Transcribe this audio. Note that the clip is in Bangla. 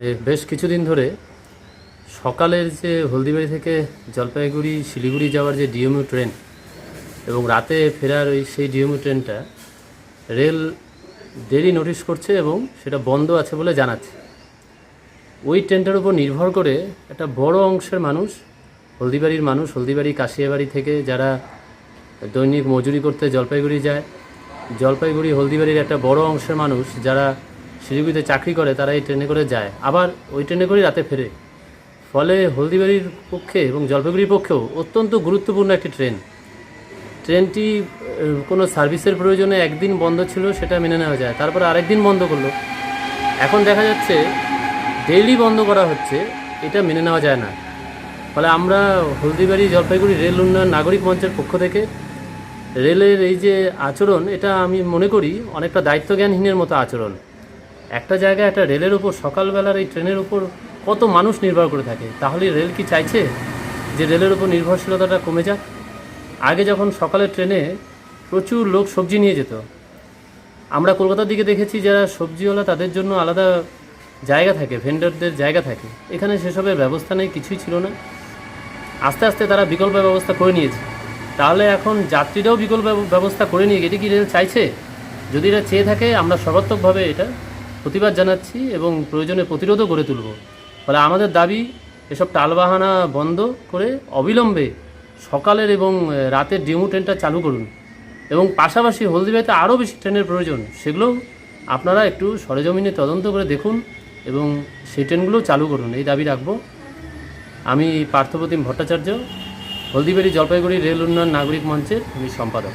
বেশ কিছুদিন ধরে সকালের যে হলদিবাড়ি থেকে জলপাইগুড়ি, শিলিগুড়ি যাওয়ার যে ডিএমইউ ট্রেন এবং রাতে ফেরার ওই সেই ডিএমইউ ট্রেনটা, রেল দেরি নোটিশ করছে এবং সেটা বন্ধ আছে বলে জানাচ্ছে। ওই ট্রেনটার উপর নির্ভর করে একটা বড় অংশের মানুষ, হলদিবাড়ির মানুষ, হলদিবাড়ি কাশিয়াবাড়ি থেকে যারা দৈনিক মজুরি করতে জলপাইগুড়ি যায়, জলপাইগুড়ি, হলদিবাড়ির একটা বড় অংশের মানুষ, যারা শিলিগুড়িতে চাকরি করে, তারা এই ট্রেনে করে যায়। আবার ওই ট্রেনে করে রাতে ফেরে। ফলে হলদিবাড়ির পক্ষে এবং জলপাইগুড়ির পক্ষেও অত্যন্ত গুরুত্বপূর্ণ একটি ট্রেন। ট্রেনটি কোনো সার্ভিসের প্রয়োজনে একদিন বন্ধ ছিল, সেটা মেনে নেওয়া যায়। তারপরে আরেকদিন বন্ধ করল। এখন দেখা যাচ্ছে, ডেইলি বন্ধ করা হচ্ছে, এটা মেনে নেওয়া যায় না। ফলে আমরা হলদিবাড়ি, জলপাইগুড়ি রেল উন্নয়ন নাগরিক মঞ্চের পক্ষ থেকে রেলের এই যে আচরণ, এটা আমি মনে করি অনেকটা দায়িত্বজ্ঞানহীনের মতো আচরণ। একটা জায়গায় একটা রেলের উপর সকালবেলার এই ট্রেনের উপর কত মানুষ নির্ভর করে থাকে, তাহলে রেল কি চাইছে যে রেলের উপর নির্ভরশীলতাটা কমে যাক? আগে যখন সকালের ট্রেনে প্রচুর লোক সবজি নিয়ে যেত, আমরা কলকাতার দিকে দেখেছি যারা সবজিওয়ালা তাদের জন্য আলাদা জায়গা থাকে ভেন্ডারদের জায়গা থাকে, এখানে সেসবের ব্যবস্থা নেই, কিছুই ছিল না। আস্তে আস্তে তারা বিকল্প ব্যবস্থা করে নিয়েছে। তাহলে এখন যাত্রীরাও বিকল্প ব্যবস্থা করে নিয়ে এটা কি রেল চাইছে? যদি এটা চেয়ে থাকে, আমরা সর্বাত্মকভাবে এটা প্রতিবাদ জানাচ্ছি এবং প্রয়োজনে প্রতিরোধও গড়ে তুলব। ফলে আমাদের দাবি, এসব টালবাহানা বন্ধ করে অবিলম্বে সকালের এবং রাতের ডেমো ট্রেনটা চালু করুন। এবং পাশাপাশি হলদিবাড়িতে আরও বেশি ট্রেনের প্রয়োজন, সেগুলোও আপনারা একটু সরেজমিনে তদন্ত করে দেখুন এবং সেই ট্রেনগুলোও চালু করুন। এই দাবি রাখব। আমি পার্থপ্রতিম ভট্টাচার্য, হলদিবাড়ি জলপাইগুড়ি রেল উন্নয়ন নাগরিক মঞ্চের আমি সম্পাদক।